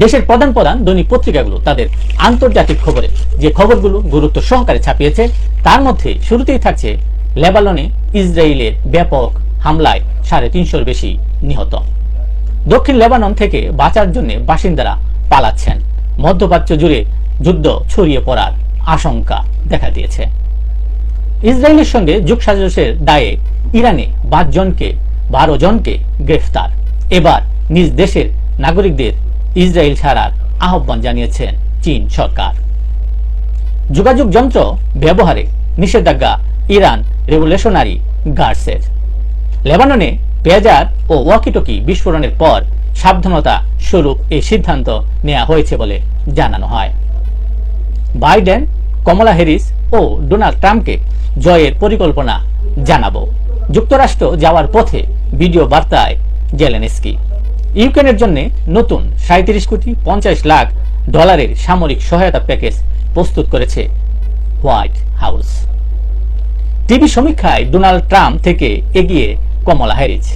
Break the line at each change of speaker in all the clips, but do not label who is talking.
দেশের প্রধান প্রধান দৈনিক পত্রিকাগুলো তাদের আন্তর্জাতিক খবরে। যে খবরগুলো গুরুত্ব সহকারে ছাপিয়েছে, তার মধ্যে শুরুতেই থাকছে লেবাননে ইসরায়েলের ব্যাপক হামলায় সাড়ে তিনশোর বেশি নিহত। দক্ষিণ লেবানন থেকে বাঁচার জন্য বাসিন্দারা পালাচ্ছেন। মধ্যপ্রাচ্য জুড়ে যুদ্ধ ছড়িয়ে পড়ার আশঙ্কা দেখা দিয়েছে। ইসরায়েলের সঙ্গে যোগসাজসের দায়ে ইরানে জনকে বারো জনকে গ্রেফতার। এবার নিজ দেশের নাগরিকদের ইসরায়েল ছাড়ার আহ্বান জানিয়েছেন চীন সরকার। যোগাযোগ যন্ত্র ব্যবহারে নিষেধাজ্ঞা ইরান রেভুলেশনারি গার্ডসের। লেবাননে পেঁয়াজার ও ওয়াকিটকি বিস্ফোরণের পর সাবধানতা স্বরূপ এই সিদ্ধান্ত নেওয়া হয়েছে বলে জানানো হয়। বাইডেন, কমলা হ্যারিস ও ডোনাল্ড ট্রাম্পকে জয়ের পরিকল্পনা জানাব। যুক্তরাষ্ট্র যাওয়ার পথে ভিডিও বার্তায় জেলেনস্কি। ইউক্রেনের জন্য নতুন সাঁত্রিশ কোটি পঞ্চাশ লাখ ডলারের সামরিক সহায়তা প্যাকেজ প্রস্তুত করেছে হোয়াইট হাউস। টিভি সমীক্ষায় ডোনাল্ড ট্রাম্প থেকে এগিয়ে কমলা হ্যারিস,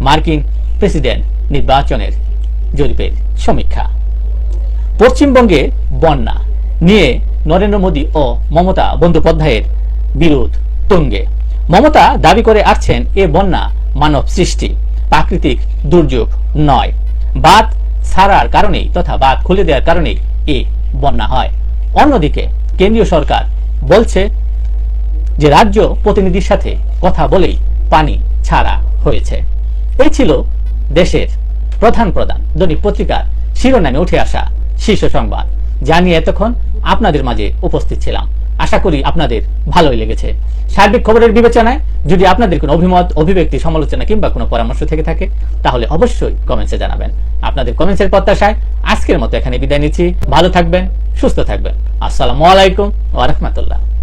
মার্কিন প্রেসিডেন্ট নির্বাচনের জরিপের সমীক্ষা। পশ্চিমবঙ্গে বন্যা নিয়ে নরেন্দ্র মোদী ও মমতা বন্দ্যোপাধ্যায়ের বিরোধ তুঙ্গে। মমতা দাবি করে আসছেন, এ বন্যা মানব সৃষ্টি। প্রাকৃতিক দুর্যোগ নয়। বাঁধ ছাড়ার কারণেই তথা বাঁধ খুলে দেওয়ার কারণেই এ বন্যা হয়। অন্যদিকে কেন্দ্রীয় সরকার বলছে যে রাজ্য প্রতিনিধির সাথে কথা বলেই পানি ছাড়া হয়েছে। এই ছিল দেশের প্রধান প্রধান দৈনিক পত্রিকার শিরোনামে উঠে আসা শীর্ষ সংবাদ। জানিয়ে এতক্ষণ আপনাদের মাঝে উপস্থিত ছিলাম। আশা করি আপনাদের ভালোই লেগেছে। সার্বিক খবরের বিবেচনায় যদি আপনাদের কোনো অভিমত, অভিব্যক্তি, সমালোচনা কিংবা কোনো পরামর্শ থেকে থাকে, তাহলে অবশ্যই কমেন্টসে জানাবেন। আপনাদের কমেন্টসের প্রত্যাশায় আজকের মতো এখানে বিদায় নিচ্ছি। ভালো থাকবেন, সুস্থ থাকবেন। আসসালামু আলাইকুম ওয়া রাহমাতুল্লাহ।